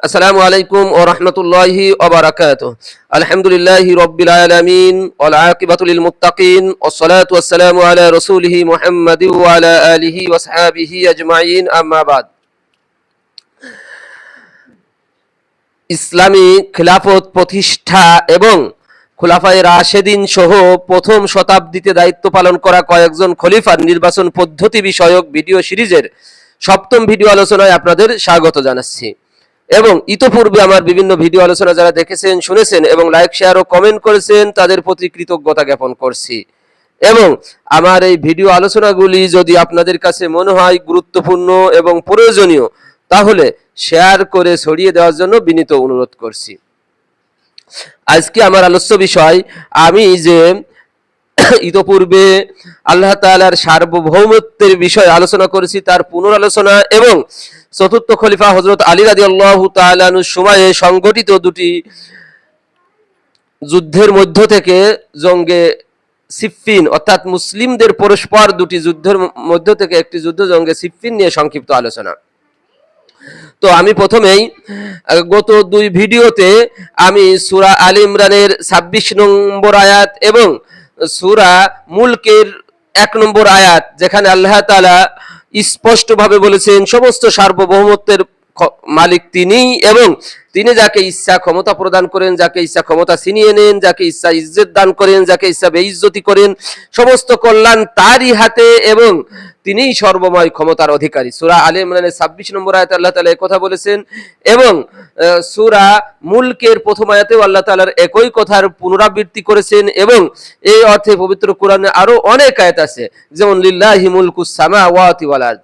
আসসালামু আলাইকুম ও রহমতুল্লাহি ওবরাকাত আলহামদুলিল্লাহি রব্বিল আলামিন ওয়াল আকিবাতু লিল মুত্তাকিন ওয়াসসালাতু ওয়াসসালামু আলা রাসূলিহি মুহাম্মাদি ওয়া আলা আলিহি ওয়া আসহাবিহি আজমাইন, আম্মা ইসলামী খিলাফত প্রতিষ্ঠা এবং খোলাফায় রাশেদিন সহ প্রথম শতাব্দীতে দায়িত্ব পালন করা কয়েকজন খলিফার নির্বাচন পদ্ধতি বিষয়ক ভিডিও সিরিজের সপ্তম ভিডিও আলোচনায় আপনাদের স্বাগত জানাচ্ছি। এবং ইতোপূর্বে আমার বিভিন্ন ভিডিও আলোচনা যারা দেখেছেন, শুনেছেন এবং লাইক শেয়ার ও কমেন্ট করেছেন, তাদের প্রতি কৃতজ্ঞতা জ্ঞাপন করছি। এবং আমার এই ভিডিও আলোচনাগুলি যদি আপনাদের কাছে মনে হয় গুরুত্বপূর্ণ এবং প্রয়োজনীয়, তাহলে শেয়ার করে ছড়িয়ে দেওয়ার জন্য বিনীত অনুরোধ করছি। আজকে আমার আলোচ্য বিষয়, আমি যে ইতোপূর্বে আল্লাহ তাআলার সার্বভৌমত্বের বিষয়ে আলোচনা করেছি, তার পুনরালোচনা এবং চতুর্থ খলিফা হজরত আলী রাজি আল্লাহ তালানুর সময়ে সংগঠিত দুটি যুদ্ধের মধ্য থেকে জঙ্গে সিফিন অর্থাৎ মুসলিমদের পরস্পর দুটি যুদ্ধের মধ্য থেকে একটি যুদ্ধ জঙ্গে সিফিন নিয়ে সংক্ষিপ্ত আলোচনা। তো আমি প্রথমেই, গত দুই ভিডিওতে আমি সুরা আল ইমরানের ছাব্বিশ নম্বর আয়াত এবং সুরা মুলকের এক নম্বর আয়াত, যেখানে আল্লাহ তাআলা স্পষ্টভাবে বলেছেন, সমস্ত সার্বভৌমত্বের মালিক তিনি এবং তিনি যাকে ইচ্ছা ক্ষমতা প্রদান করেন, যাকে ইচ্ছা ক্ষমতা ছিনিয়ে নেন, যাকে ইচ্ছা ইজ্জত দান করেন, যাকে ইচ্ছা বেইজ্জতি করেন, সমস্ত কল্যাণ তারই হাতে এবং তিনিই সর্বময় ক্ষমতার অধিকারী। সুরা আলে ইমরানের ছাব্বিশ নম্বর আয়াতে আল্লাহ এই কথা বলেছেন, এবং সুরা মুলকের প্রথম আয়াতেও আল্লাহ তালার একই কথার পুনরাবৃত্তি করেছেন, এবং এই অর্থে পবিত্র কোরআনে আরও অনেক আয়াত আছে, যেমন, লিল্লাহি মুলকুস সামাওয়াতি ওয়াল আরদ।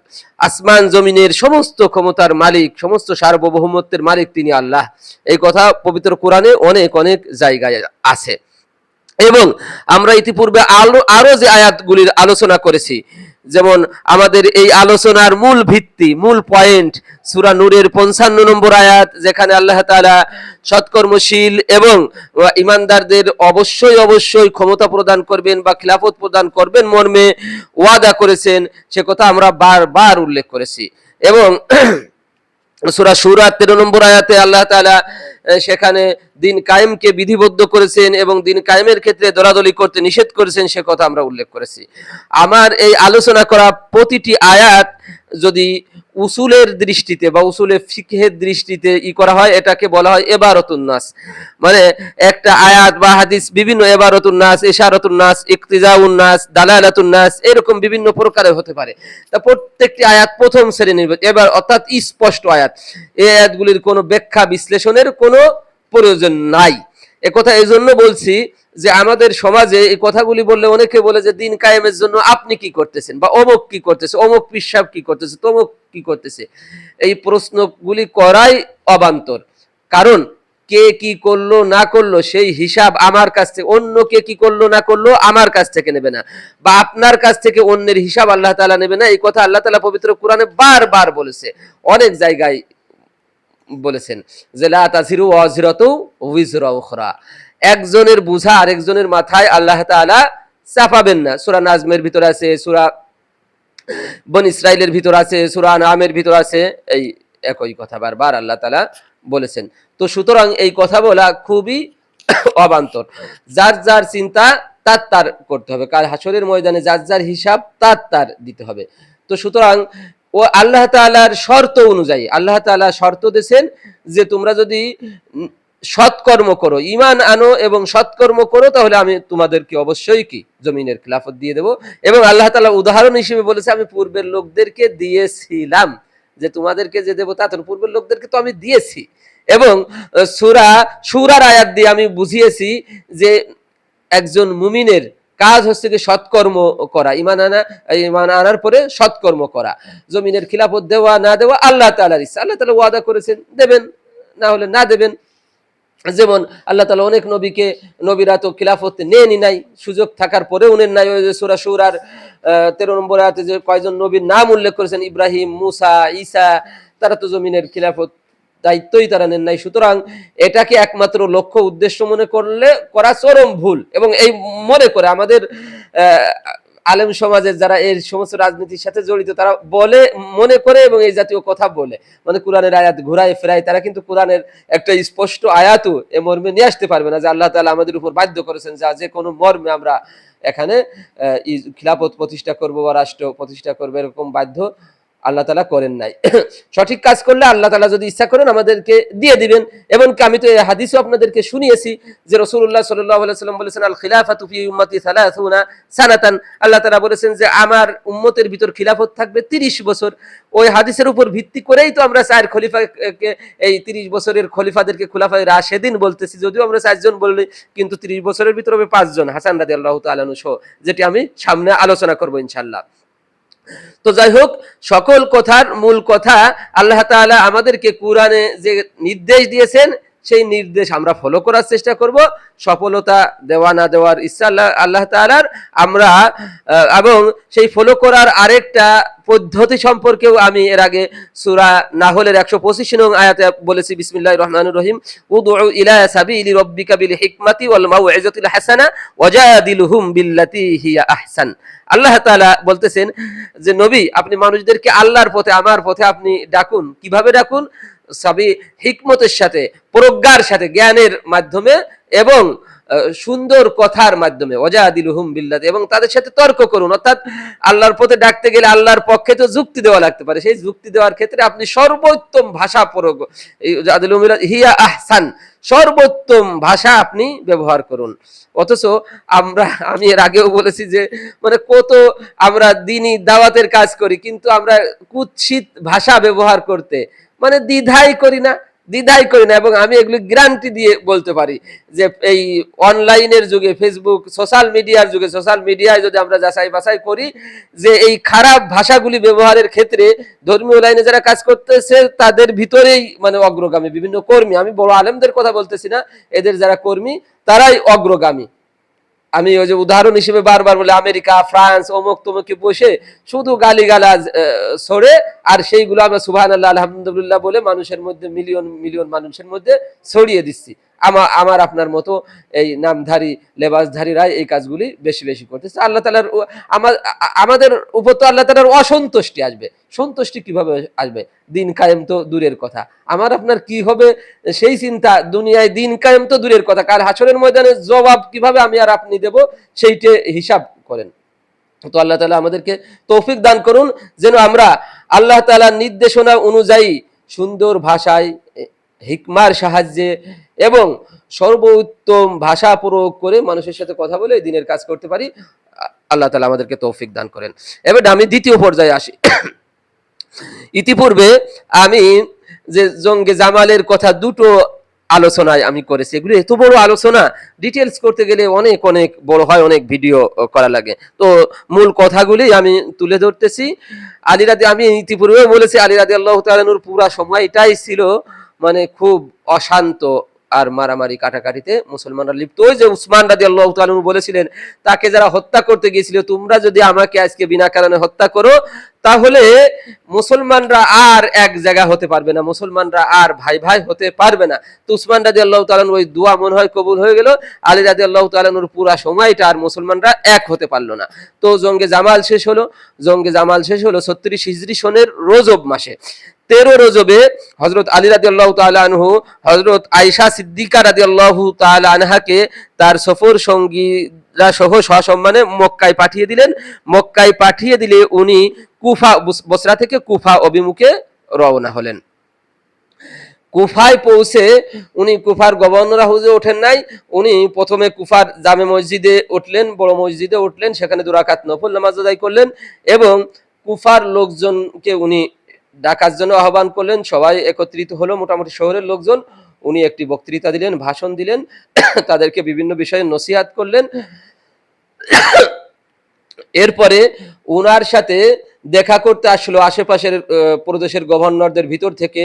আসমান জমিনের সমস্ত ক্ষমতার মালিক, সমস্ত সার্বভৌমত্বের মালিক তিনি আল্লাহ। এই কথা পবিত্র কোরআনে অনেক অনেক জায়গায় আছে। এবং আমরা ইতিপূর্বে আলো, আরও যে আয়াতগুলির আলোচনা করেছি যেমন আমাদের এই আলোচনার মূল ভিত্তি, মূল পয়েন্ট সুরা নূরের পঞ্চান্ন নম্বর আয়াত, যেখানে আল্লাহ তালা সৎকর্মশীল এবং ইমানদারদের অবশ্যই অবশ্যই ক্ষমতা প্রদান করবেন বা খিলাফত প্রদান করবেন মর্মে ওয়াদা করেছেন, সে কথা আমরা বারবার উল্লেখ করেছি। এবং সূরা সূরা 13 নম্বর আয়াতে আল্লাহ তালা সেখানে দিন কায়েমকে বিধিবদ্ধ করেছেন এবং দিন কায়েমের ক্ষেত্রে দরাদলি করতে নিষেধ করেছেন সে কথা আমরা উল্লেখ করেছি। আমার এই আলোচনা করা প্রতিটি আয়াত যদি উসুলের দৃষ্টিতে বা উসুলের ফিকহের দৃষ্টিতে ই করা হয়, এটাকে বলা হয় এবারতুন নাস। মানে একটা আয়াত বা হাদিস, বিভিন্ন এবারতুন নাস ইশারাতুন নাস, ইকতিজাউন নাস, দালালাতুন নাস, এরকম বিভিন্ন প্রকারের হতে পারে। তা প্রত্যেকটি আয়াত প্রথম শ্রেণির এবার অর্থাৎ স্পষ্ট আয়াত। এই আয়াতগুলির কোনো ব্যাখ্যা বিশ্লেষণের কোনো প্রয়োজন নাই। একথা এই জন্য বলছি যে আমাদের সমাজে এই কথাগুলি বললে অনেকে বলে যে দিন কায়েমের জন্য আপনি কি করতেছেন বা অমুক কি করতেছে, অমুক পিসাব কি করতেছে, তমুক কি করতেছে? এই প্রশ্নগুলি করাই অবান্তর। কারণ কে কি করল, না করল, সেই হিসাব আমার কাছ থেকে, অন্য কে কি করল, না করল, আমার কাছ থেকে নেবে না। বা আপনার কাছ থেকে অন্যের হিসাব আল্লাহ তাআলা নেবে না, এই কথা আল্লাহ তাআলা পবিত্র কোরআনে বারবার বলেছে। অনেক জায়গায় বলেছেন যে, লা তাজিরু ওয়াজিরাতু উইজরা উখরা। একজনের বুঝা আরেকজনের মাথায় আল্লাহ চাপাবেন না। সূরা নাজমের ভিতর আছে, সূরা বন ইসরাইলের ভিতর আছে, সূরা নামের ভিতর আছে, এই একই কথা বারবার আল্লাহ তাআলা বলেছেন। তো সুতরাং এই কথা বলা খুবই অবান্তর। যার যার চিন্তা তার তার করতে হবে। কাল হাসরের ময়দানে যার যার হিসাব তার তার দিতে হবে। তো সুতরাং ও আল্লাহ তাআলার শর্ত অনুযায়ী, আল্লাহ তাআলা শর্ত দিয়েছেন যে তোমরা যদি সৎকর্ম করো ইমান আনো এবং সৎকর্ম করো, তাহলে আমি তোমাদেরকে অবশ্যই কি? জমিনের খিলাফত দিয়ে দেব। এবং আল্লাহ তাআলা উদাহরণ হিসেবে বলেছে, আমি পূর্বের লোকদেরকে দিয়েছিলাম। যে তোমাদেরকে যে দেবো তা পূর্বের লোকদেরকে তো আমি দিয়েছি। এবং সূরা, সূরার আয়াত দিয়ে আমি বুঝিয়েছি যে একজন মুমিনের কাজ হচ্ছে কি সৎকর্ম করা ইমান আনা ইমান আনার পরে সৎকর্ম করা। জমিনের খিলাফত দেওয়া, না দেওয়া আল্লাহ তাআলার ইচ্ছা। আল্লাহ তালা ওয়াদা করেছেন, দেবেন, না হলে না দেবেন। যেমন আল্লাহ তালা অনেক নবীকে, নবীরা তো খিলাফত নেনই নাই, সুযোগ থাকার পরেও নেন নাই। ওই যে সূরা সূরার তেরো নম্বর আয়াতে যে কয়জন নবীর নাম উল্লেখ করেছেন, ইব্রাহিম, মুসা, ঈসা, তারা তো জমিনের খিলাফত দায়িত্বই তারা নেন নাই। সুতরাং এটাকে একমাত্র লক্ষ্য উদ্দেশ্য মনে করলে করা চরম ভুল এবং এই মনে করে আমাদের আলেম সমাজের যারা এই সমস্ত রাজনীতির সাথে জড়িত, তারা বলে, মনে করে এবং এই জাতীয় কথা বলে। মানে কোরআনের আয়াত ঘুরায় ফেরায়, তারা কিন্তু কোরআনের একটা স্পষ্ট আয়াতও এ মর্মে নিয়ে আসতে পারবে না যে আল্লাহ তালা আমাদের উপর বাধ্য করেছেন যা যে কোনো মর্মে আমরা এখানে খিলাফত প্রতিষ্ঠা করব বা রাষ্ট্র প্রতিষ্ঠা করব, এরকম বাধ্য আল্লাহ তালা করেন নাই। সঠিক কাজ করলে আল্লাহ তালা যদি ইচ্ছা করেন আমাদেরকে দিয়ে দিবেন। এমনকি আমি তো এই হাদিসও আপনাদেরকে শুনিয়েছি যে রসুল্লাহ সাল্লাম বলেছেন আল খিলাফা তুফি উম্মতি সালাসুনা সানাতান। আল্লাহ তালা বলেছেন যে, আমার উম্মতের ভিতর খিলাফত থাকবে তিরিশ বছর। ওই হাদিসের উপর ভিত্তি করেই তো আমরা চার খলিফাকে, এই তিরিশ বছরের খলিফাদেরকে খোলাফা রা সেদিন বলতেছি। যদিও আমরা চারজন বললি কিন্তু তিরিশ বছরের ভিতরে পাঁচজন, হাসান রাদি আল্লাহ তালানু সহ, যেটি আমি সামনে আলোচনা করব ইনশাল্লাহ তো যাই হোক সকল কথার মূল কথা আল্লাহ আমাদেরকে কোরআনে যে নির্দেশ দিয়েছেন সেই নির্দেশ আমরা ফলো করার চেষ্টা করব। সফলতা দেওয়া না দেওয়ার ইচ্ছা আল্লাহ আল্লাহ তাআলার। আমরা এবং সেই ফলো করার আরেকটা পদ্ধতি সম্পর্কেও আমি এর আগে সূরা নাহলের একশো পঁচিশ নং আয়াতে বলেছি, বিসমিল্লাহির রহমান রহিম। উদউ ইলা সাবিলি রাব্বিকা বিল হিকমাতি ওয়াল মাউইজাতিল হাসানা ওয়াজাদিলহুম বিল্লাতি হিয়া আহসান। আল্লাহ তাআলা বলতেছেন যে, নবী, আপনি মানুষদেরকে আল্লাহর পথে, আমার পথে আপনি ডাকুন। কীভাবে ডাকুন? সাবি হিকমতের সাথে প্রজ্ঞার সাথে জ্ঞানের মাধ্যমে এবং সুন্দর কথার মাধ্যমে ওজাদিলুহুম বিল্লাত এবং তাদের সাথে তর্ক করুন। অর্থাৎ আল্লাহর পথে ডাকতে গেলে আল্লাহর পক্ষে তো যুক্তি দেওয়া লাগতে পারে। সেই যুক্তি দেওয়ার ক্ষেত্রে আপনি সর্বোত্তম ভাষা প্রয়োগ বিল্লাত, হিয়া আহসান সর্বোত্তম ভাষা আপনি ব্যবহার করুন। অথচ আমরা আমি এর আগেও বলেছি যে মানে কত আমরা দিনই দাওয়াতের কাজ করি কিন্তু আমরা কুৎসিত ভাষা ব্যবহার করতে মানে দ্বিধাই করি না, দ্বিধাই করি না এবং আমি এগুলি গ্যারান্টি দিয়ে বলতে পারি যে এই অনলাইনের যুগে, ফেসবুক, সোশ্যাল মিডিয়ার যুগে, সোশ্যাল মিডিয়ায় যদি আমরা যাচাই বাছাই করি যে এই খারাপ ভাষাগুলি ব্যবহারের ক্ষেত্রে ধর্মীয় লাইনে যারা কাজ করতেছে, তাদের ভিতরেই মানে অগ্রগামী বিভিন্ন কর্মী। আমি বড় আলেমদের কথা বলতেছি না, এদের যারা কর্মী, তারাই অগ্রগামী। আমি ওই যে উদাহরণ হিসেবে বারবার বলে, আমেরিকা, ফ্রান্স, অমুক তমুকে বসে শুধু গালিগালাজ সরে, আর সেইগুলো আমরা সুবাহ আল্লাহ আলহামদুলিল্লাহ বলে মানুষের মধ্যে, মিলিয়ন মিলিয়ন মানুষের মধ্যে ছড়িয়ে দিচ্ছি। আমার আমার আপনার মতো এই নামধারী লেবাসধারীরাই এই কাজগুলি বেশি বেশি করতেছে। আল্লাহ তালার আমার আমাদের উপর তো আল্লাহ তালার অসন্তুষ্টি আসবে। সন্তুষ্টি কীভাবে আসবে? দিন কায়েম তো দূরের কথা। আমার আপনার কি হবে? সেই চিন্তা দুনিয়ায় দিন কায়েম তো দূরের কথা। কাল হাসরের ময়দানে জবাব কীভাবে আমি আর আপনি দেব, সেইটে হিসাব করেন। তো আল্লাহ তালা আমাদেরকে তৌফিক দান করুন, যেন আমরা আল্লাহ তালার নির্দেশনা অনুযায়ী সুন্দর ভাষায় হিকমার সাহায্যে এবং সর্বোত্তম ভাষা প্রয়োগ করে মানুষের সাথে কথা বলে দিনের কাজ করতে পারি। আল্লাহ তালা আমাদেরকে তৌফিক দান করেন। এবার আমি দ্বিতীয় পর্যায়ে আসি। ইতিপূর্বে আমি যে জঙ্গে জামালের কথা দুটো আলোচনায় আমি করেছি। এগুলো এত বড় আলোচনা ডিটেলস করতে গেলে অনেক অনেক বড় হয়, অনেক ভিডিও করা লাগে। তো মূল কথাগুলি আমি তুলে ধরতেছি। আলিরাদি আমি ইতিপূর্বে বলেছি আলিরাদি আল্লাহ তালানুর পুরা সময়টাই ছিল মানে খুব অশান্ত আর মারামারি কাটাকাটিতে মুসলমানরা লিপ্ত। ওই যে উসমান রাজি আল্লাহ তালু বলেছিলেন, তাকে যারা হত্যা করতে গিয়েছিল, তোমরা যদি আমাকে আজকে বিনা কারণে হত্যা করো, তাহলে মুসলমানরা আর এক জায়গা হতে পারবে না, মুসলমানরা আর ভাই ভাই হতে পারবে না। তো উসমান রাজি আল্লাহ তালান ওই দোয়া মনে হয় কবুল হয়ে গেল, আলী রাজি আল্লাহ তালানুর পুরা সময়টা আর মুসলমানরা এক হতে পারল না। তো জঙ্গে জামাল শেষ হলো, জঙ্গে জামাল শেষ হলো ছত্রিশ হিজরি সনের রোজব মাসে। তেরো রজবে হজরত আলী রাজি আল্লাহ আনহু হজরত আয়সা সিদ্দিকা রাজি আল্লাহ আনহাকে তার সফর সঙ্গীরা সহ সসম্মানে মক্কায় পাঠিয়ে দিলেন। মক্কায় পাঠিয়ে দিলে উনি কুফা বস- বসরা থেকে কুফা অভিমুখে রওনা হলেন। কুফায় পৌঁছে উনি কুফার গভর্নর হাউসে ওঠেন নাই। উনি প্রথমে কুফার জামে মসজিদে উঠলেন, বড় মসজিদে উঠলেন, সেখানে দুরাকাত নফল নামাজ আদায় করলেন এবং কুফার লোকজনকে উনি ডাকার জন্য আহ্বান করলেন, সবাই একত্রিত হলো, মোটামুটি শহরের লোকজন। উনি একটি বক্তৃতা দিলেন, ভাষণ দিলেন, তাদেরকে বিভিন্ন বিষয়ে নসিহাত করলেন। এরপরে উনার সাথে দেখা করতে আসলো আশেপাশের প্রদেশের গভর্নরদের ভিতর থেকে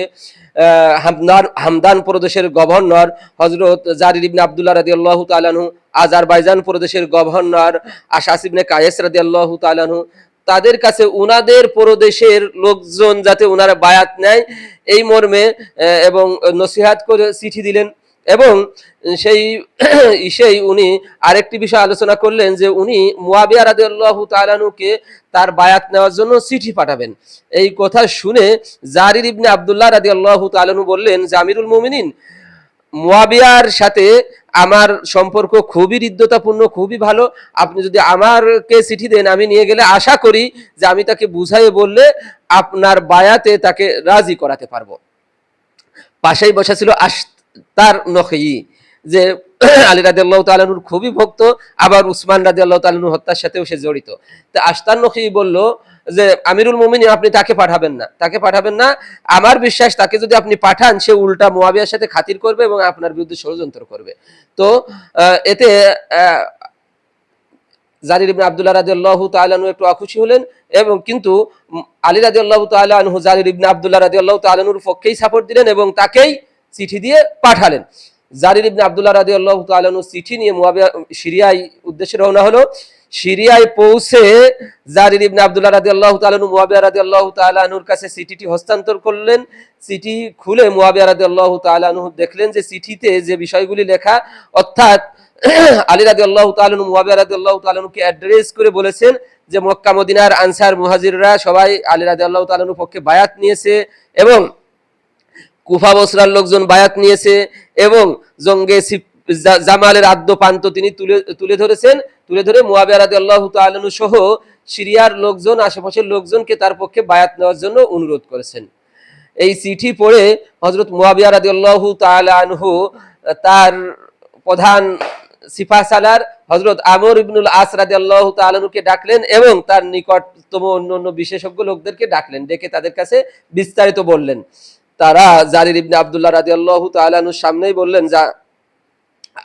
হামদান হামদান প্রদেশের গভর্নর হজরত জারির ইবনে আবদুল্লাহ রাদি আল্লাহ তালানহু আজারবাইজান প্রদেশের গভর্নর, আশাস ইবনে কায়েস রাদি আল্লাহ তালানহু তাদের কাছে উনাদের পরদেশের লোকজন যাতে উনারা বায়াত নেয়, এই মর্মে এবং নসিহাত করে চিঠি দিলেন। এবং সেই সেই উনি আরেকটি বিষয় আলোচনা করলেন যে উনি মুয়াবিয়া রাদিয়াল্লাহু তাআলানুকে তার বায়াত নেওয়ার জন্য চিঠি পাঠাবেন। এই কথা শুনে জারির ইবনে আব্দুল্লাহ রাদিয়াল্লাহু তাআলানু বললেন, জামিরুল মুমিনিন মুয়াবিয়ার সাথে আমার সম্পর্ক খুবই হৃদ্যতাপূর্ণ, খুবই ভালো। আপনি যদি আমারকে চিঠি দেন, আমি নিয়ে গেলে আশা করি যে আমি তাকে বুঝাইয়ে বললে আপনার বায়াতে তাকে রাজি করাতে পারব। পাশেই বসা ছিল আস্তার নখি যে আলী রাজি আল্লাহ তালুর খুবই ভক্ত, আবার উসমান রাজি আল্লাহ তালু হত্যার সাথেও সে জড়িত। তা আস্তার নখি বলল যে আমিরুল মুমিন আপনি তাকে পাঠাবেন না। তাকে পাঠাবেন না। আমার বিশ্বাস তাকে যদি আপনি পাঠান, সে উল্টা মোয়াবিয়ার সাথে খাতির করবে এবং আপনার বিরুদ্ধে ষড়যন্ত্র করবে। তো এতে জারির ইবনে আব্দুল্লাহ রাদিয়াল্লাহু তাআলা আনহু একটু অখুশি হলেন এবং কিন্তু আলী রাদিয়াল্লাহু তাআলা আনহু জারির ইবনে আব্দুল্লাহ রাদিয়াল্লাহু তাআলা আনহুর পক্ষেই সাপোর্ট দিলেন এবং তাকেই চিঠি দিয়ে পাঠালেন। জারির ইবনে আব্দুল্লাহ রাদিয়াল্লাহু তাআলা আনহু চিঠি নিয়ে মুয়াবিয়া, সিরিয়ায় উদ্দেশ্যে রওনা হলো। সিরিয়ায় পৌঁছে জারির ইবনে আব্দুল্লাহ রাদিয়াল্লাহু তাআলা আনহু, মুয়াবিয়া রাদিয়াল্লাহু তাআলা আনহুর কাছে চিঠিটি হস্তান্তর করলেন। চিঠি খুলে মুয়াবিয়া রাদিয়াল্লাহু তাআলা আনহু দেখলেন যে চিঠিতে যে বিষয়গুলি লেখা, অর্থাৎ আলী রাজি আল্লাহ তালন মুয়াবিয়া রাজি আল্লাহ তালনকে অ্যাড্রেস করে বলেছেন যে মক্কা, মদিনার আনসার মুহাজিররা সবাই আলী রাজি আল্লাহ তালনুর পক্ষে বায়াত নিয়েছে এবং কুফা বসরার লোকজন বায়াত নিয়েছে এবং জঙ্গে জামালের আদ্য পান্ত তিনি তুলে তুলে ধরেছেন। তুলে ধরে মুয়াবিয়া রাজি আল্লাহ তালনু সহ সিরিয়ার লোকজন, আশেপাশের লোকজনকে তার পক্ষে বায়াত নেওয়ার জন্য অনুরোধ করেছেন। এই চিঠি পড়ে হজরত মুয়াবিয়া রাদিয়াল্লাহু তাআলা আনহু, তার প্রধান সিফা সালার হজরত আমর ইবনুল আস রাদিয়াল্লাহু তাআলা আনহুকে ডাকলেন এবং তার নিকটতম অন্য অন্য বিশেষজ্ঞ লোকদেরকে ডাকলেন, ডেকে তাদের কাছে বিস্তারিত বললেন। তারা জারির ইবনে আব্দুল্লাহ রাদিয়াল্লাহু তাআলা আনহুর সামনেই বললেন, যা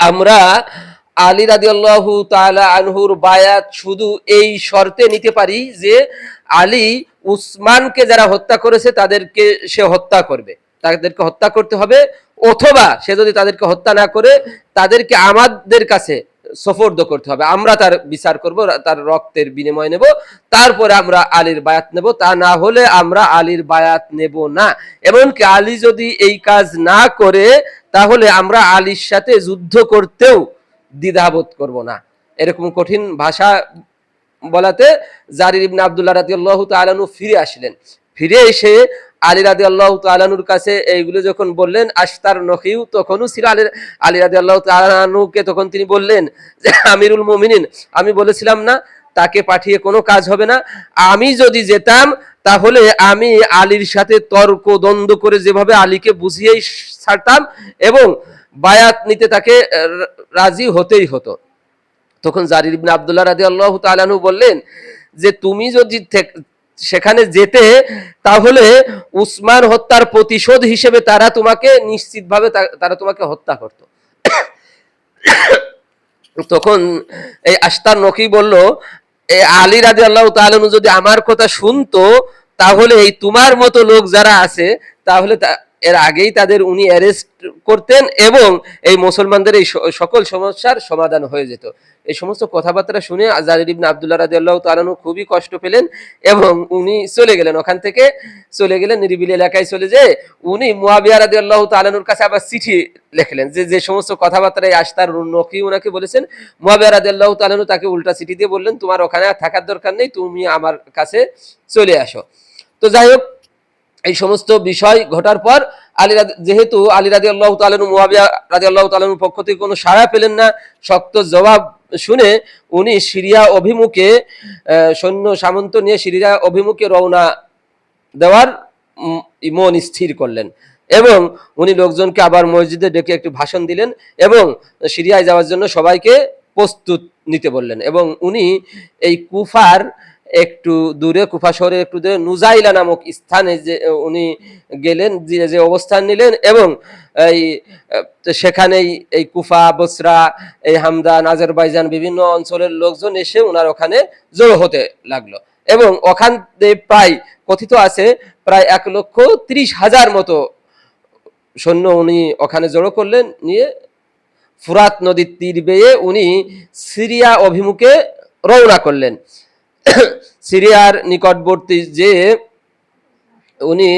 আমরা আলী রাদিয়াল্লাহু তালা আনহুর বায়াত শুধু এই শর্তে নিতে পারি যে আলী উসমানকে যারা হত্যা করেছে তাদেরকে সে হত্যা করবে। তাদেরকে হত্যা করতে হবে অথবা সে যদি তাদেরকে হত্যা না করে, তাদেরকে আমাদের কাছে সফর্দ করতে হবে। আমরা তার বিচার করব, তার রক্তের বিনিময় নেব, তারপরে আমরা আলীর বায়াত নেব। তা না হলে আমরা আলীর বায়াত নেব না। এমনকি আলী যদি এই কাজ না করে, তাহলে আমরা আলীর সাথে যুদ্ধ করতেও দ্বিধাবোধ করব না। এরকম কঠিন ভাষা বলাতে জারির ইবনে আব্দুল্লাহ রাদিয়াল্লাহু তাআলানু ফিরে আসলেন। ফিরে এসে আলী রাদিয়াল্লাহু তাআলানুর কাছে এইগুলো যখন বললেন আস্তার নখিউ, তখনও ছিল আলী আলী রাদিয়াল্লাহু তাআলানুকে তখন তিনি বললেন যে, আমিরুল মুমিনিন, আমি বলেছিলাম না, তাকে পাঠিয়ে কোনো কাজ হবে না। আমি যদি যেতাম, তাহলে আমি আলীর সাথে তর্ক দ্বন্দ্ব করে যেভাবে আলীকে বুঝিয়েই ছাড়তাম এবং বায়াত নিতে তাকে রাজি হতেই হতো। তখন জারির আব্দুল্লাহ আল্লাহ তাআলাহু বললেন যে, তুমি যদি সেখানে যেতে, তাহলে উসমান হত্যার প্রতিশোধ হিসেবে তারা তোমাকে নিশ্চিতভাবে তারা তোমাকে হত্যা করত। তখন এই আস্তার নকি বলল এই আলী রাজি আল্লাহ তালু যদি আমার কথা শুনতো, তাহলে এই তোমার মতো লোক যারা আছে, তাহলে এর আগেই তাদের উনি অ্যারেস্ট করতেন এবং এই মুসলমানদের এই সকল সমস্যার সমাধান হয়ে যেত। এই সমস্ত কথাবার্তা শুনে আজারির ইবনে আব্দুল্লাহ রাদিয়াল্লাহু তাআলাহু খুবই কষ্ট পেলেন এবং উনি চলে গেলেন। ওখান থেকে চলে গেলেন, নিরিবিলি এলাকায় চলে যেয়ে উনি মুয়াবিয়া রাদিয়াল্লাহু তাআলাহুর কাছে আবার চিঠি লিখলেন যে যে সমস্ত কথাবার্তা এই আস্তার নকি ওনাকে বলেছেন, মুয়াবিয়া রাদিয়াল্লাহু তাআলাহু তাকে উল্টা চিঠি দিয়ে বললেন, তোমার ওখানে থাকার দরকার নেই, তুমি আমার কাছে চলে আসো। তো যাই হোক এই সমস্ত বিষয় ঘটার পর আলী যেহেতু আলী রাজি আল্লাহ তালু মুয়াবিয়া রাজি আল্লাহ তালুর পক্ষ থেকে কোনো সাড়া পেলেন না, শক্ত জবাব শুনে উনি সিরিয়া অভিমুখে সৈন্য সামন্ত নিয়ে সিরিয়া অভিমুখে রওনা দেওয়ার মন স্থির করলেন এবং উনি লোকজনকে আবার মসজিদে ডেকে একটি ভাষণ দিলেন এবং সিরিয়ায় যাওয়ার জন্য সবাইকে প্রস্তুত নিতে বললেন এবং উনি এই কুফার একটু দূরে, কুফা শহরের একটু দূরে, নুজাইলা নামক স্থানে যে উনি গেলেন, যে অবস্থান নিলেন এবং এই সেখানেই এই কুফা, বসরা, এই হামদান আজারবাইজান বিভিন্ন অঞ্চলের লোকজন এসে ওনার ওখানে জড়ো হতে লাগল। এবং ওখান প্রায় কথিত আছে, প্রায় এক লক্ষ ত্রিশ হাজার মতো সৈন্য উনি ওখানে জড়ো করলেন, নিয়ে ফুরাত নদীর তীর বেয়ে উনি সিরিয়া অভিমুখে রওনা করলেন। সিরিয়ার নিকটবর্তী যে উনি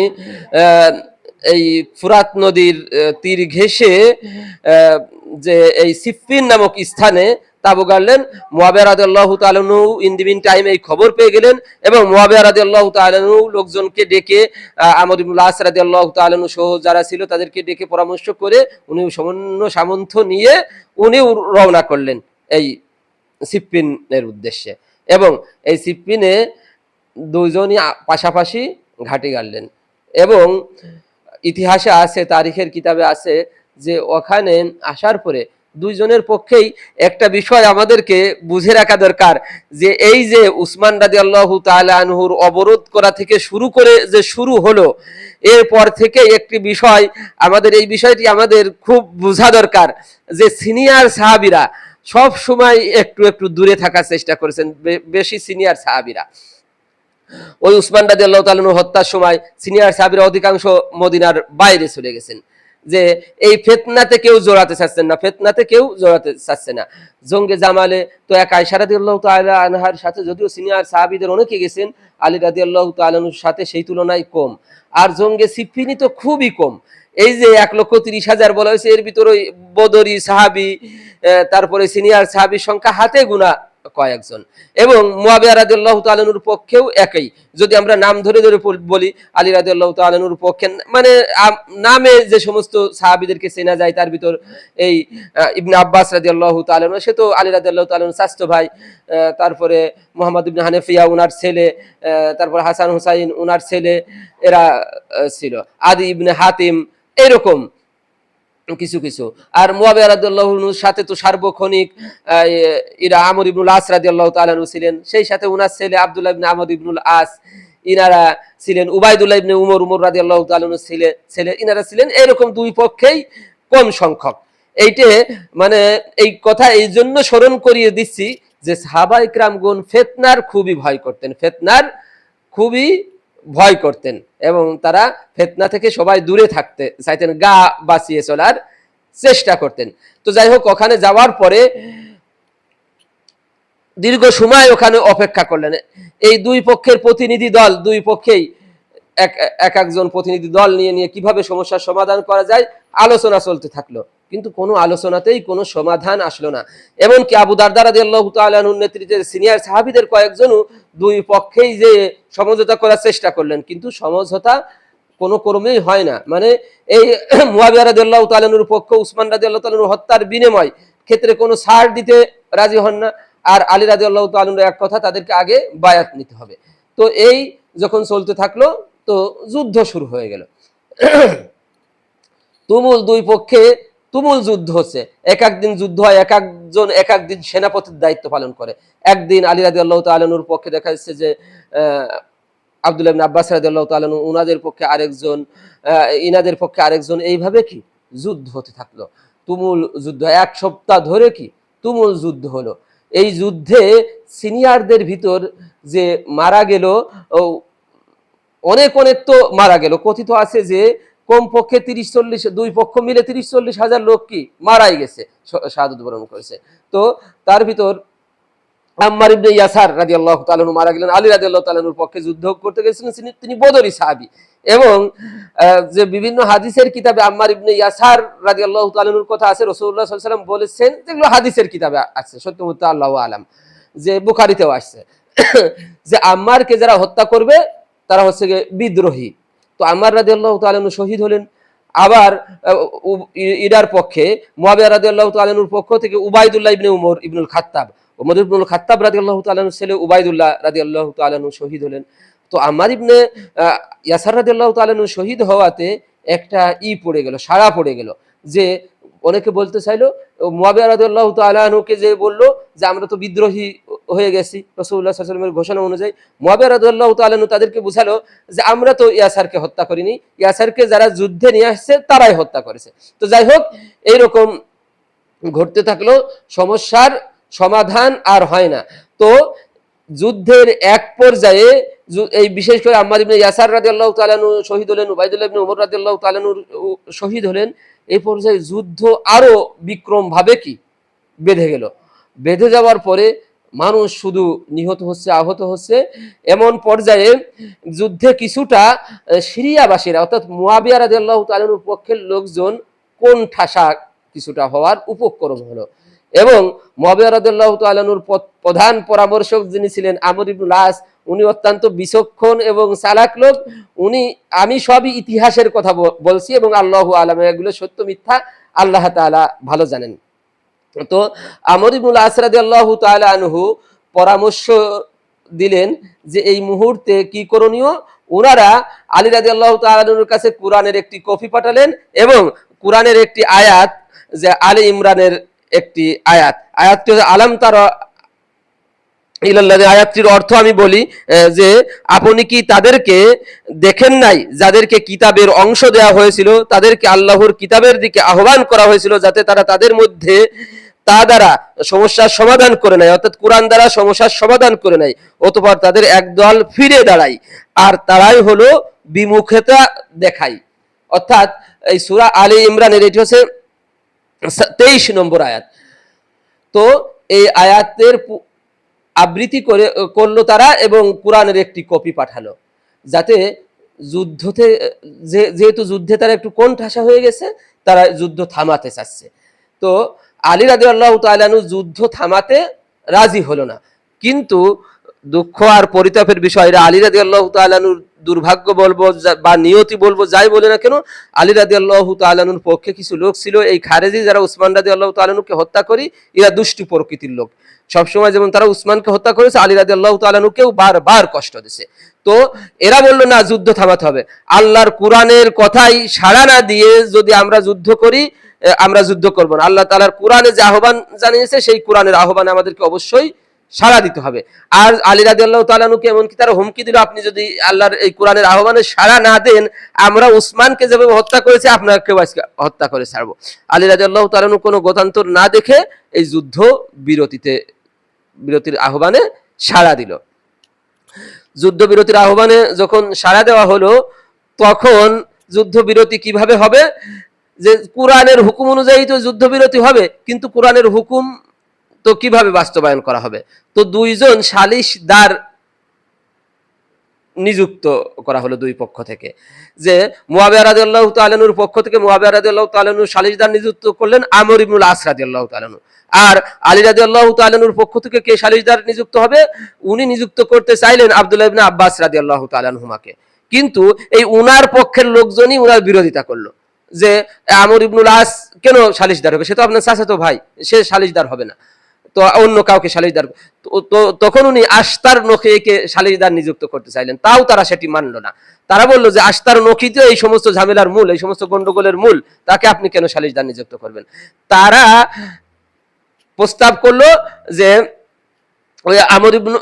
এই ফুরাত নদীর তীর আহ, যে এই সিফিন নামক স্থানে তাবু গাড়লেন। মোয়াবিয়া রাদিয়াল্লাহু তাআলাহু ইন দি মিন টাইম এই খবর পেয়ে গেলেন এবং মোয়াবিয়া রাদিয়াল্লাহু তাআলাহু লোকজনকে ডেকে আমর ইবনুল আস রাদিয়াল্লাহু তাআলাহু সহ যারা ছিল তাদেরকে ডেকে পরামর্শ করে উনি সামান্য সামর্থ্য নিয়ে উনি রওনা করলেন এই সিপ্পিনের উদ্দেশ্যে। এবং এই সিপ্পিনে দুইজনই আ- পাশাপাশি ঘাটি গাড়লেন। এবং ইতিহাসে আছে, তারিখের কিতাবে আছে যে ওখানে আসার পরে দুইজনের পক্ষেই একটা বিষয় আমাদেরকে বুঝে রাখা দরকার যে এই যে উসমান রাজি আল্লাহ আনহুর অবরোধ করা থেকে শুরু করে যে শুরু হলো, এরপর থেকে একটি বিষয় আমাদের, এই বিষয়টি আমাদের খুব বোঝা দরকার যে সিনিয়র সাহাবিরা সব সময় একটু একটু দূরে থাকার চেষ্টা করেছেন বেশি সিনিয়র সাহাবিরা। ওই উসমান রাজি আল্লাহ তালন হত্যার সময় সিনিয়র সাহাবিরা অধিকাংশ মদিনার বাইরে চলে গেছেন। যে এই ফেতনাতে কেউ জোড়াতে চাচ্ছেন না, ফেতনাতে কেউ জোড়াতে চাচ্ছে না। জঙ্গে জামালে তো এক আয়সা রাদি আল্লাহ তালা আনহার সাথে যদিও সিনিয়র সাহাবিদের অনেকে গেছেন, আলী রাদি আল্লাহ তালানুর সাথে সেই তুলনায় কম। আর জঙ্গে সিফিনি তো খুবই কম। এই যে এক লক্ষ তিরিশ হাজার বলা হয়েছে, এর ভিতরে বদরি সাহাবি তারপরে সিনিয়র সাহাবির সংখ্যা হাতে গুণা কয়েকজন। এবং মুয়াবিয়া রাদিয়াল্লাহু তাআলার পক্ষেও একই। যদি আমরা নাম ধরে ধরে বলি, আলী রাদিয়াল্লাহু তাআলার পক্ষে মানে নামে যে সমস্ত সাহাবীদেরকে চেনা যায়, তার ভিতর এই ইবনে আব্বাস রাদিয়াল্লাহু তাআলা সে তো আলী রাদিয়াল্লাহু তাআলার স্বাস্থ্য ভাই তারপরে মোহাম্মদ ইবনে হানাফিয়া উনার ছেলে তারপর হাসান হুসাইন উনার ছেলে, এরা ছিল। আদি ইবনে হাতিম এরকম কিছু কিছু। আর মুয়াবিয়া রাদিয়াল্লাহুর সাথে তো সার্বক্ষণিক ইরা আমর ইবনুল আস তাআলা আনহু ছিলেন। সেই সাথে উনার ছেলে আব্দুল্লাহ ইবনে আমর ইবনুল আস, ইনারা ছিলেন উবাইদুল্লাহ ইবনে উমর উমর রাদিয়াল্লাহু তাআলা আনহু ছেলে ছেলে, ইনারা ছিলেন এরকম দুই পক্ষেই কম সংখ্যক। এইটে মানে এই কথা এই জন্য স্মরণ করিয়ে দিচ্ছি যে সাহাবা ইকরামগুন ফেতনার খুবই ভয় করতেন। ফেতনার খুবই ভয় করতেন এবং তারা ফেতনা থেকে সবাই দূরে থাকতে চাইতেন, গা বাঁচিয়ে চলার চেষ্টা করতেন। তো যাই হোক, ওখানে যাওয়ার পরে দীর্ঘ সময় ওখানে অপেক্ষা করলেন। এই দুই পক্ষের প্রতিনিধি দল, দুই পক্ষেই এক এক একজন প্রতিনিধি দল নিয়ে নিয়ে কীভাবে সমস্যার সমাধান করা যায় আলোচনা চলতে থাকল। কিন্তু কোনো আলোচনাতেই কোনো সমাধান আসলো না। এমনকি আবু দারদার রাদিয়াল্লাহু তাআলা আনহুর নেতৃত্বে সিনিয়র সাহাবিদের কয়েকজনও দুই পক্ষেই যে সমঝোতা করার চেষ্টা করলেন, কিন্তু সমঝোতা কোনো ক্রমেই হয় না। মানে এই মুয়াবিয়া রাদিয়াল্লাহু তাআলা আনহুর পক্ষ, উসমান রাদিয়াল্লাহু তাআলা আনহুর হত্যার বিনিময় ক্ষেত্রে কোনো ছাড় দিতে রাজি হন না। আর আলী রাদিয়াল্লাহু তাআলা আনহুর এক কথা, তাদেরকে আগে বায়াত নিতে হবে। তো এই যখন চলতে থাকল, তো যুদ্ধ শুরু হয়ে গেল। তুমুল দুই পক্ষে তুমুল যুদ্ধ হচ্ছে। এক একদিন যুদ্ধ হয়, এক একজন, এক একদিন সেনাপতির দায়িত্ব পালন করে। একদিন আলী রাজি আল্লাহ তালনুর পক্ষে দেখা যাচ্ছে যে আব্দুল্লাহ আব্বাস রাজি আল্লাহ তালনু উনাদের পক্ষে আরেকজন ইনাদের পক্ষে আরেকজন, এইভাবে কি যুদ্ধ হতে থাকল? তুমুল যুদ্ধ, এক সপ্তাহ ধরে কি তুমুল যুদ্ধ হলো। এই যুদ্ধে সিনিয়রদের ভিতর যে মারা গেল অনেক অনেক তো মারা গেল। কথিত আছে যে কমপক্ষে তিরিশ চল্লিশ, দুই পক্ষ মিলে তিরিশ চল্লিশ হাজার লোক কি মারাই গেছে শাহাদত বরণ করেছে। তো তার ভিতর আম্মার ইবনে ইয়াসার রাদিয়াল্লাহু তাআলা আনহু মারা গেলেন, আলী রাদিয়াল্লাহু তাআলা আনহুর পক্ষে যুদ্ধ করতে গেছিলেন, তিনি তিনি বদরি সাহাবী। এবং যে বিভিন্ন হাদিসের কিতাবে আম্মার ইবনে ইয়াসার রাদিয়াল্লাহু তাআলা আনহুর কথা আছে আলাইহি ওয়াসাল্লাম বলেছেন যেগুলো হাদিসের কিতাবে আছে সত্যমুত্ত আল্লাহু আলাম। যে বুখারীতেও আসছে, যে আম্মারকে যারা হত্যা করবে, তারা হচ্ছে বিদ্রোহী। তো আম্মার রাদিয়াল্লাহু তাআলা আনহু শহীদ হলেন। আবার ইরার পক্ষে, মুয়াবিয়া রাদিয়াল্লাহু তাআলা আনহুর পক্ষ থেকে উবাইদুল্লাহ ইবনে উমর ইবনুল খাত্তাব। ওমর ইবনুল খাত্তাব রাদিয়াল্লাহু তাআলা আনহুর ছেলে উবাইদুল্লাহ রাদিয়াল্লাহু তাআলা আনহু শহীদ হলেন। তো আম্মার ইবনে ইয়াসার রাদিয়াল্লাহু তাআলা আনহু শহীদ হওয়াতে একটা ই পড়ে গেল, সাড়া পড়ে গেল। যে অনেকে বলতে চাইলো, মুয়াবিয়া রাদিয়াল্লাহু তাআলা আনহুকে যে বলল যে, আমরা তো বিদ্রোহী হয়ে গেছি। আলাইহি ওয়াসাল্লামের ঘোষণা অনুযায়ী মুয়াবিয়া রাদিয়াল্লাহু তাআলা আনহু তাদেরকে বুঝালো যে আমরা তো ইয়াসারকে হত্যা করিনি। ইয়াসারকে যারা যুদ্ধে নিয়ে আসছে, তারাই হত্যা করেছে। তো যাই হোক, এইরকম ঘটতে থাকল, সমস্যার সমাধান আর হয় না। তো যুদ্ধের এক পর্যায়ে এই বিশেষ করে আম্মার ইবনে ইয়াসার রাদিয়াল্লাহু তাআলা আনহু শহীদ হলেন, উবাইদুল্লাহ ইবনে উমর রাদিয়াল্লাহু তাআলা আনহু শহীদ হলেন, এই পর্যায়ে যুদ্ধ আরও বিক্রম ভাবে কি? বেঁধে গেল। বেঁধে যাওয়ার পরে মানুষ শুধু নিহত হচ্ছে, আহত হচ্ছে। এমন পর্যায়ে যুদ্ধে কিছুটা সিরিয়াবাসীরা, অর্থাৎ মুয়াবিয়া রাদিয়াল্লাহু তাআলার পক্ষের লোকজন কোন ঠাসা কিছুটা হওয়ার উপক্রম হলো? এবং মুয়াবিয়া রাদিয়াল্লাহু তাআলার প্রধান পরামর্শক যিনি ছিলেন আমর ইবনুল আস, উনি অত্যন্ত বিচক্ষণ এবং চালাক লোক। উনি, আমি সবই ইতিহাসের কথা বলছি এবং আল্লাহ আলম, এগুলো সত্য মিথ্যা, আল্লাহ তাআলা ভালো জানেন। তো আমর ইবনুল আসরাদি আল্লাহ তাআলা আনহু পরামর্শ দিলেন যে এই মুহূর্তে কি করণীয়? ওনারা আলী রাজি আল্লাহ তাআলার কাছে কোরআনের একটি কপি পাঠালেন এবং কোরআনের একটি আয়াত যে আলী ইমরানের একটি আয়াত। আয়াতটি আলাম তারা আয়াতটির অর্থ আমি বলি যে আপনি কি তাদেরকে দেখেন নাই, যাদেরকে কিতাবের অংশ দেওয়া হয়েছিল, তাদেরকে আল্লাহর কিতাবের দিকে আহ্বান করা হয়েছিল, যাতে তারা তাদের মধ্যে তা দ্বারা সমস্যার সমাধান করে নেয়। অর্থাৎ কোরআন দ্বারা সমস্যার সমাধান করে নেয়। অতপর তাদের একদল ফিরে দাঁড়ায়। আর তারাই হলো বিমুখতা দেখায়। অর্থাৎ এই সুরা আলী ইমরানের এটি হচ্ছে তেইশ নম্বর আয়াত। তো এই আয়াতের আবৃত্তি করে, করল তারা এবং কোরআনের একটি কপি পাঠালো। যাতে যুদ্ধতে যেহেতু যুদ্ধে তারা একটু কোন ঠাসা হয়ে গেছে, তারা যুদ্ধ থামাতে চাচ্ছে। তো আলী রাজি আল্লাহ তালানু যুদ্ধ থামাতে রাজি হলো না। কিন্তু দুঃখ আর পরিতাপের বিষয়, এরা আলী রাজি আল্লাহ তালানুর দুর্ভাগ্য বলব বা নিয়তি বলব, যাই বলে না কেন, আলী রাজি আল্লাহ তালানুর পক্ষে কিছু লোক ছিল, এই খারেজি যারা উসমান রাজি আল্লাহ তালানুকে হত্যা করি, এরা দুষ্টু প্রকৃতির লোক। সবসময় যেমন তারা উসমানকে হত্যা করেছে, আলী রাজি আল্লাহ তালানুকেও বারবার কষ্ট দিছে। তো এরা বলল, না, যুদ্ধ থামাতে হবে। আল্লাহর কোরআনের কথাই সাড়া না দিয়ে যদি আমরা যুদ্ধ করি আমরা যুদ্ধ করব না। আল্লাহ তালার কোরআনে যে আহ্বান জানিয়েছে, সেই কোরআনের আহ্বানে আমাদেরকে অবশ্যই সাড়া দিতে হবে। আর আলী রাজি আল্লাহ তালানুকে এমনকি তারা হুমকি দিল, আপনি যদি আল্লাহর এই কোরআনের আহ্বানে সাড়া না দেন, আমরা উসমানকে যেভাবে হত্যা করেছি, আপনাকেও আজকে হত্যা করে ছাড়বো। আলী রাজি আল্লাহ তালানু কোনো গতান্তর না দেখে এই যুদ্ধ বিরতিতে, বিরতির আহ্বানে সাড়া দিল। যুদ্ধবিরতির আহ্বানে যখন সাড়া দেওয়া হলো, তখন যুদ্ধবিরতি কীভাবে হবে যে কোরআনের হুকুম অনুযায়ী তো যুদ্ধবিরতি হবে, কিন্তু কোরআনের হুকুম তো কীভাবে বাস্তবায়ন করা হবে? তো দুইজন সালিশদার নিযুক্ত করা হলো দুই পক্ষ থেকে। যে মুয়াবিয়া তাআলার পক্ষ থেকে মুয়াবিয়া তাআলার সালিশদার নিযুক্ত করলেন আমর ইবনুল আস রাদিয়াল্লাহু তাআলা আর আলী রাদিয়াল্লাহু তাআলার পক্ষ থেকে কে সালিশদার নিযুক্ত হবে? উনি নিযুক্ত করতে চাইলেন আব্দুল্লাহ ইবনে আব্বাস রাদিয়াল্লাহু তাআলা আনহুমাকে। কিন্তু এই উনার পক্ষের লোকজনই উনার বিরোধিতা করল। যে আমর ইবনুল আস কেন সালিশদার হবে? সে তো আপনার চাচাতো ভাই, সে সালিশদার হবে না। তো অন্য কাউকে সালিশদার তো- তো, তখন উনি আস্তার নখীকে সালিশদার নিযুক্ত করতে চাইলেন। তাও তারা সেটি মানলো না। তারা বলল যে আস্তার নখী তো এই সমস্ত ঝামেলার মূল, এই সমস্ত গন্ডগোলের মূল, তাকে আপনি কেন সালিশদার নিযুক্ত করবেন? তারা প্রস্তাব করল যে ওই আমর ইবনু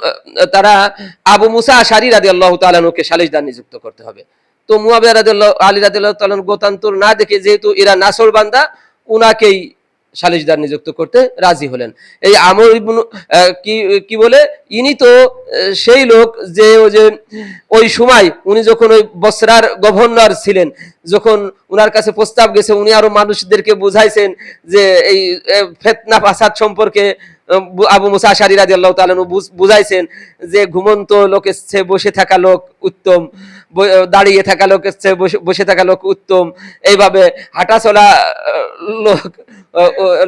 তারা আবু মুসা আশারি রাদি আল্লাহ তালানুকে সালিশদার নিযুক্ত করতে হবে। তো মুয়াবিয়া রাদি আলী রাদি আল্লাহ গোতান্তর না দেখে যেহেতু এরা নাসর বান্দা, উনাকেই সালিশদার নিযুক্ত করতে রাজি হলেন। এই আমর ইবনু কি কি বলে? ইনি তো সেই লোক যে ও যে ওই সময় উনি যখন ওই বসরার গভর্নর ছিলেন, যখন উনার কাছে প্রস্তাব গেছে, উনি আরও মানুষদেরকে বুঝাইছেন যে এই ফেতনা ফাসাদ সম্পর্কে আবু মুসা আশারি তাআলা আনহু বুঝ- বুঝাইছেন যে ঘুমন্ত লোকের চেয়ে বসে থাকা লোক উত্তম দাঁড়িয়ে থাকা লোকের চেয়ে বসে থাকা লোক উত্তম। এইভাবে হাঁটা চলা লোক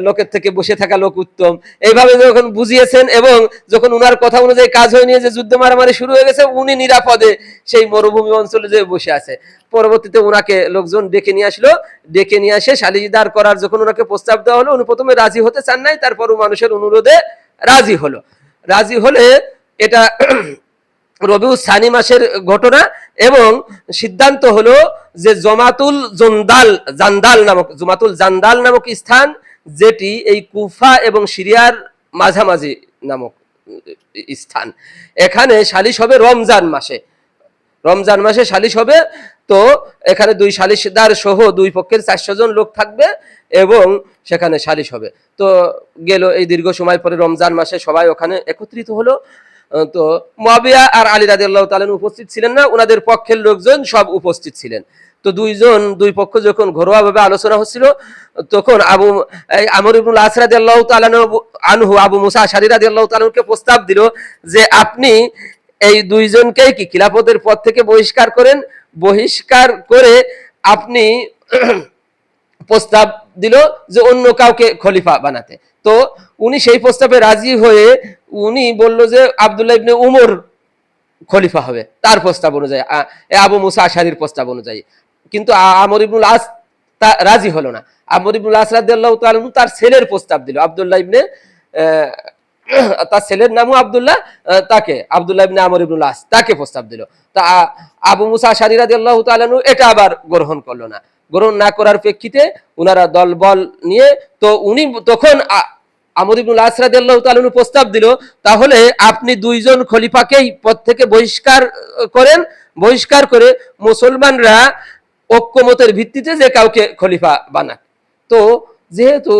লোকের থেকে বসে থাকা লোক উত্তম। এইভাবে যখন বুঝিয়েছেন এবং যখন উনার কথা অনুযায়ী কাজ হয়ে নিয়ে যে যুদ্ধ মারামারি শুরু হয়ে গেছে, উনি নিরাপদে সেই মরুভূমি অঞ্চলে যে বসে আছে। পরবর্তীতে ওনাকে লোকজন ডেকে নিয়ে আসলো। ডেকে নিয়ে আসে সালিশদার করার যখন ওনাকে প্রস্তাব দেওয়া হলো, উনি প্রথমে রাজি হতে চান নাই তারপর মানুষের অনুরোধে রাজি হলো। রাজি হলে এটা রবিউ সানি মাসের ঘটনা এবং সিদ্ধান্ত হলো যে জমাতুল জন্দাল, জান্দাল নামক জমাতুল জান্দাল নামক স্থান যেটি এই কুফা এবং সিরিয়ার মাঝামাঝি নামক স্থান। এখানে সালিশ হবে রমজান মাসে। রমজান মাসে সালিশ হবে, তো এখানে দুই সালিশদার সহ দুই পক্ষের চারশো জন লোক থাকবে এবং সেখানে সালিশ হবে। তো গেল এই দীর্ঘ সময় পরে রমজান মাসে সবাই ওখানে একত্রিত হলো। তো মুয়াবিয়া আর আলী রাদিয়াল্লাহু তাআলা উপস্থিত ছিলেন না ওনাদের পক্ষের লোকজন সব উপস্থিত ছিলেন। তো দুইজন, দুই পক্ষ যখন ঘরোয়াভাবে আলোচনা হচ্ছিল, তখন আবু আমর ইবনুল আসরাদ আল্লাহ আনহু, আবু মুসা শারিরাদ আল্লাহ তালুকে প্রস্তাব দিল যে আপনি এই দুইজনকেই কি খিলাফতের পদ থেকে বহিষ্কার করেন? বহিষ্কার করে আপনি প্রস্তাব দিল যে অন্য কাউকে খলিফা বানাতে। তো উনি সেই প্রস্তাবে রাজি হয়ে উনি বলল যে আব্দুল্লাহ ইবনে উমর খলিফা হবে, তার প্রস্তাব অনুযায়ী আবু মুসা আশারির প্রস্তাব অনুযায়ী। কিন্তু আমর ইবনুল আস তা রাজি হলো না। আমর ইবনুল আস তার ছেলের প্রস্তাব দিল। আব্দুল্লাহ ইবনে তার ছেলের নামও আবদুল্লাহ তাকে আবদুল্লাহ ইবনে আমর ইবনুল আস, তাকে প্রস্তাব দিল। তা আবু মুসা আশারি রাদিয়াল্লাহু তাআলা আনহু এটা আবার গ্রহণ করল না। গ্রহণ না করার প্রেক্ষিতে উনারা দলবল নিয়ে, তো উনি তখন আমর ইবনুল আসরাদ আল্লাহ তালু প্রস্তাব দিল, তাহলে আপনি দুইজন খলিফাকেই পদ থেকে বহিষ্কার করেন, বহিষ্কার করে মুসলমানরা ঐক্যমতের ভিত্তিতে যে কাউকে খলিফা বানাক। তো যেহেতু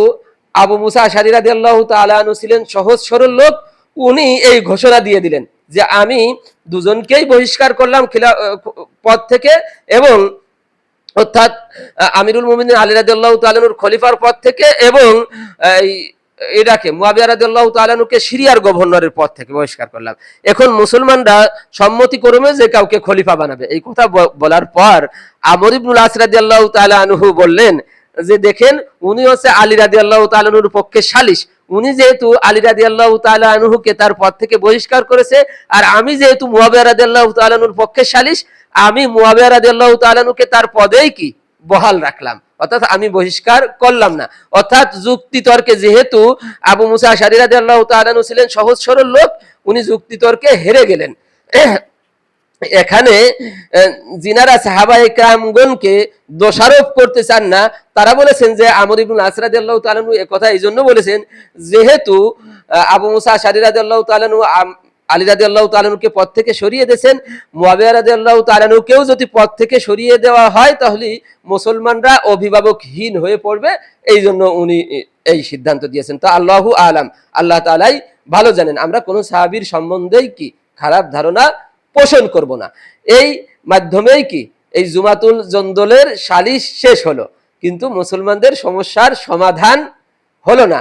আবু মুসা আশারি রাদি আল্লাহ তালু ছিলেন সহজ সরল লোক। উনি এই ঘোষণা দিয়ে দিলেন যে আমি দুজনকেই বহিষ্কার করলাম খিলা পদ থেকে এবং অর্থাৎ আমিরুল মুমিনিন আলী রাদিয়াল্লাহু তাআলার খলিফার পদ থেকে এবং এই ইরাকে মুয়াবিয়া রাদিয়াল্লাহু তাআলাকে সিরিয়ার গভর্নরের পদ থেকে বহিষ্কার করলাম। এখন মুসলমানরা সম্মতি করবে যে কাউকে খলিফা বানাবে। এই কথা বলার পর আমর ইবনুল তাআলা আনহু বললেন যে দেখেন, উনি হচ্ছে আলী রাদিয়াল্লাহু তাআলার পক্ষে সালিশ উনি যেহেতু আলী রাদিয়াল্লাহু তাআলা আনহুকে তার পদ থেকে বহিষ্কার করেছে, আর আমি যেহেতু মুয়াবিয়া রাদিয়াল্লাহু তাআলার পক্ষে সালিশ আমি মুয়াবিয়া আল্লাহ তাআলাকে তার পদেই কি? বহাল রাখলাম। অর্থাৎ আমি বহিষ্কার করলাম না। অর্থাৎ যুক্তি তর্কে যেহেতু আবু মুসা আশারি রাদিয়াল্লাহু তাআলা ছিলেন সহজ সরল লোক, উনি যুক্তি তর্কে হেরে গেলেন। এখানে জিনারা সাহাবা একরামগণকে দোষারোপ করতে চান না, তারা বলেছেন যে আমর ইবনুল আসরাদ আল্লাহ তালানু এ কথা এই জন্য বলেছেন, যেহেতু আবু মুসা শারি রাদ আল্লাহ তালানু আলী রাদি আল্লাহ তালানুকে পদ থেকে সরিয়ে দিয়েছেন, মুয়াবিয়া রাদি আল্লাহ তালানুকেও যদি পদ থেকে সরিয়ে দেওয়া হয়, তাহলে মুসলমানরা অভিভাবকহীন হয়ে পড়বে, এই জন্য উনি এই সিদ্ধান্ত দিয়েছেন। তো আল্লাহু আলাম, আল্লাহ তালাই ভালো জানেন। আমরা কোনো সাহাবির সম্বন্ধেই কি খারাপ ধারণা পোষণ করব না। এই মাধ্যমেই কি? এই জুমাতুল জন্দলের সালিশ শেষ হলো। কিন্তু মুসলমানদের সমস্যার সমাধান হলো না।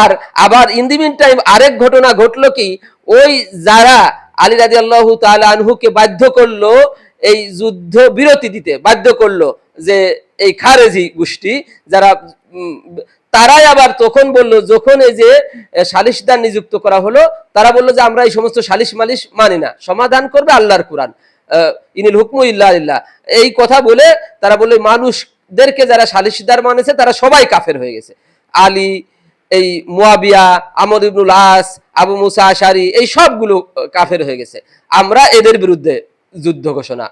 আর আবার ইন দি মিন টাইম আরেক ঘটনা ঘটলো কি? ওই যারা আলী রাজি আল্লাহ আনহুকে বাধ্য করল এই যুদ্ধ বিরতি দিতে, বাধ্য করল যে এই খারেজি গোষ্ঠী যারা তারাই আবার তখন বলল, যখন এই যে সালিশদার নিযুক্ত করা হলো, তারা বলল যে, আমরা এই সমস্ত সালিশ মালিশ মানি না। সমাধান করবে আল্লাহর কোরআন। ইনিল হুকমু ইল্লা ইল্লাহ এই কথা বলে তারা বলে মানুষদেরকে যারা সালিশদার মানেছে, তারা সবাই কাফের হয়ে গেছে। আলী, এই মুয়াবিয়া আমর ইবনুল আস, আবু মুসা আশারি, এই সবগুলো কাফের হয়ে গেছে। আমরা এদের বিরুদ্ধে যুদ্ধ ঘোষণা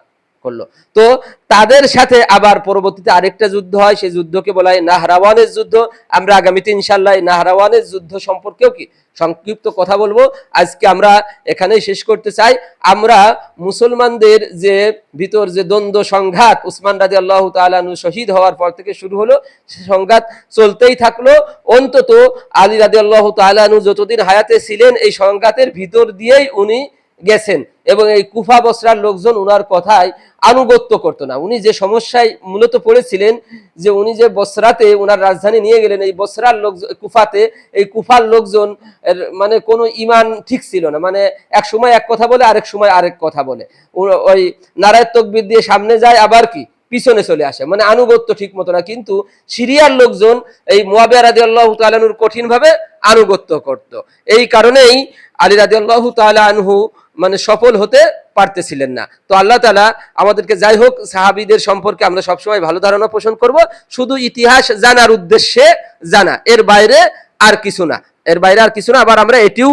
করল। তো তাদের সাথে আবার পরবর্তীতে আরেকটা যুদ্ধ হয় সেই যুদ্ধকে বলা হয় নাহরাওয়ানের যুদ্ধ। আমরা আগামীতে ইনশাল্লাহ নাহরাওয়ানের যুদ্ধ সম্পর্কেও কি সংক্ষিপ্ত কথা বলব। আজকে আমরা এখানেই শেষ করতে চাই। আমরা মুসলমানদের যে ভিতর যে দ্বন্দ্ব, সংঘাত, উসমান রাজি আল্লাহ তালু শহীদ হওয়ার পর থেকে শুরু হলো সংঘাত চলতেই থাকল। অন্তত আলী রাজি আল্লাহ তালু যতদিন হায়াতে ছিলেন, এই সংঘাতের ভিতর দিয়েই উনি গেছেন এবং এই কুফা বসরার লোকজন উনার কথায় আনুগত্য করতো না। উনি যে সমস্যায় মূলত পড়েছিলেন যে উনি যে বসরাতে উনার রাজধানী নিয়ে গেলেন, এই বসরার লোক কুফাতে এই কুফার লোকজন মানে কোনো ইমান ঠিক ছিল না। মানে এক সময় এক কথা বলে, আরেক সময় আরেক কথা বলে। ওই নারায় তকবির দিয়ে সামনে যায়, আবার কি? পিছনে চলে আসে। মানে আনুগত্য ঠিক মতো না, কিন্তু সিরিয়ার লোকজন এই মুয়াবিয়া রাদি আল্লাহ তালানুর কঠিন ভাবে আনুগত্য করত। এই কারণেই আলী রাদি আল্লাহ তালা আনহু মানে সফল হতে পারতেছিলেন না। তো আল্লাহ তালা আমাদেরকে যাই হোক সাহাবিদের সম্পর্কে আমরা সবসময় ভালো ধারণা পোষণ করব। শুধু ইতিহাস জানার উদ্দেশ্যে জানা, এর বাইরে আর কিছু না। এর বাইরে আর কিছু না, আবার আমরা এটিও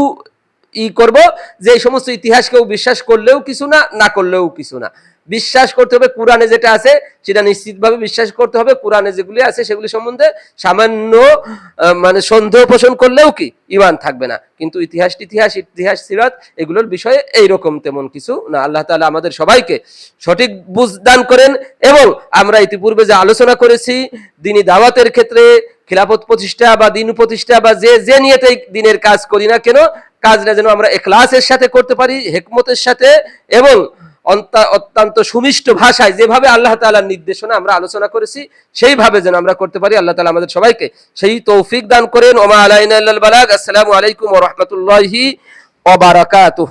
ই করব যে এই সমস্ত ইতিহাসকেও বিশ্বাস করলেও কিছু না না করলেও কিছু না। বিশ্বাস করতে হবে, কোরআনে যেটা আছে সেটা নিশ্চিতভাবে বিশ্বাস করতে হবে, কোরআনে যেগুলি আছে সেগুলি সম্বন্ধে সামান্য মানে সন্দেহ পোষণ করলেও কি ইমান থাকবে না। কিন্তু ইতিহাস ইতিহাস ইতিহাস, সিরাত এগুলোর বিষয়ে এইরকম তেমন কিছু না। আল্লাহ তাআলা আমাদের সবাইকে সঠিক বুঝ দান করেন এবং আমরা ইতিপূর্বে যে আলোচনা করেছি, দিনী দাওয়াতের ক্ষেত্রে খিলাফত প্রতিষ্ঠা বা দিন প্রতিষ্ঠা বা যে যে নিয়েতে দিনের কাজ করি না কেন, কাজটা যেন আমরা এখলাসের সাথে করতে পারি, হেকমতের সাথে এবং অত্যন্ত সুমিষ্ট ভাষায় যেভাবে আল্লাহ তালার নির্দেশনা আমরা আলোচনা করেছি, সেইভাবে যেন আমরা করতে পারি। আল্লাহ তালা আমাদের সবাইকে সেই তৌফিক দান করেন। ওমা আলাইন আসসালামু আলাইকুম রহমতুল্লাহি ওবারাকাতুহ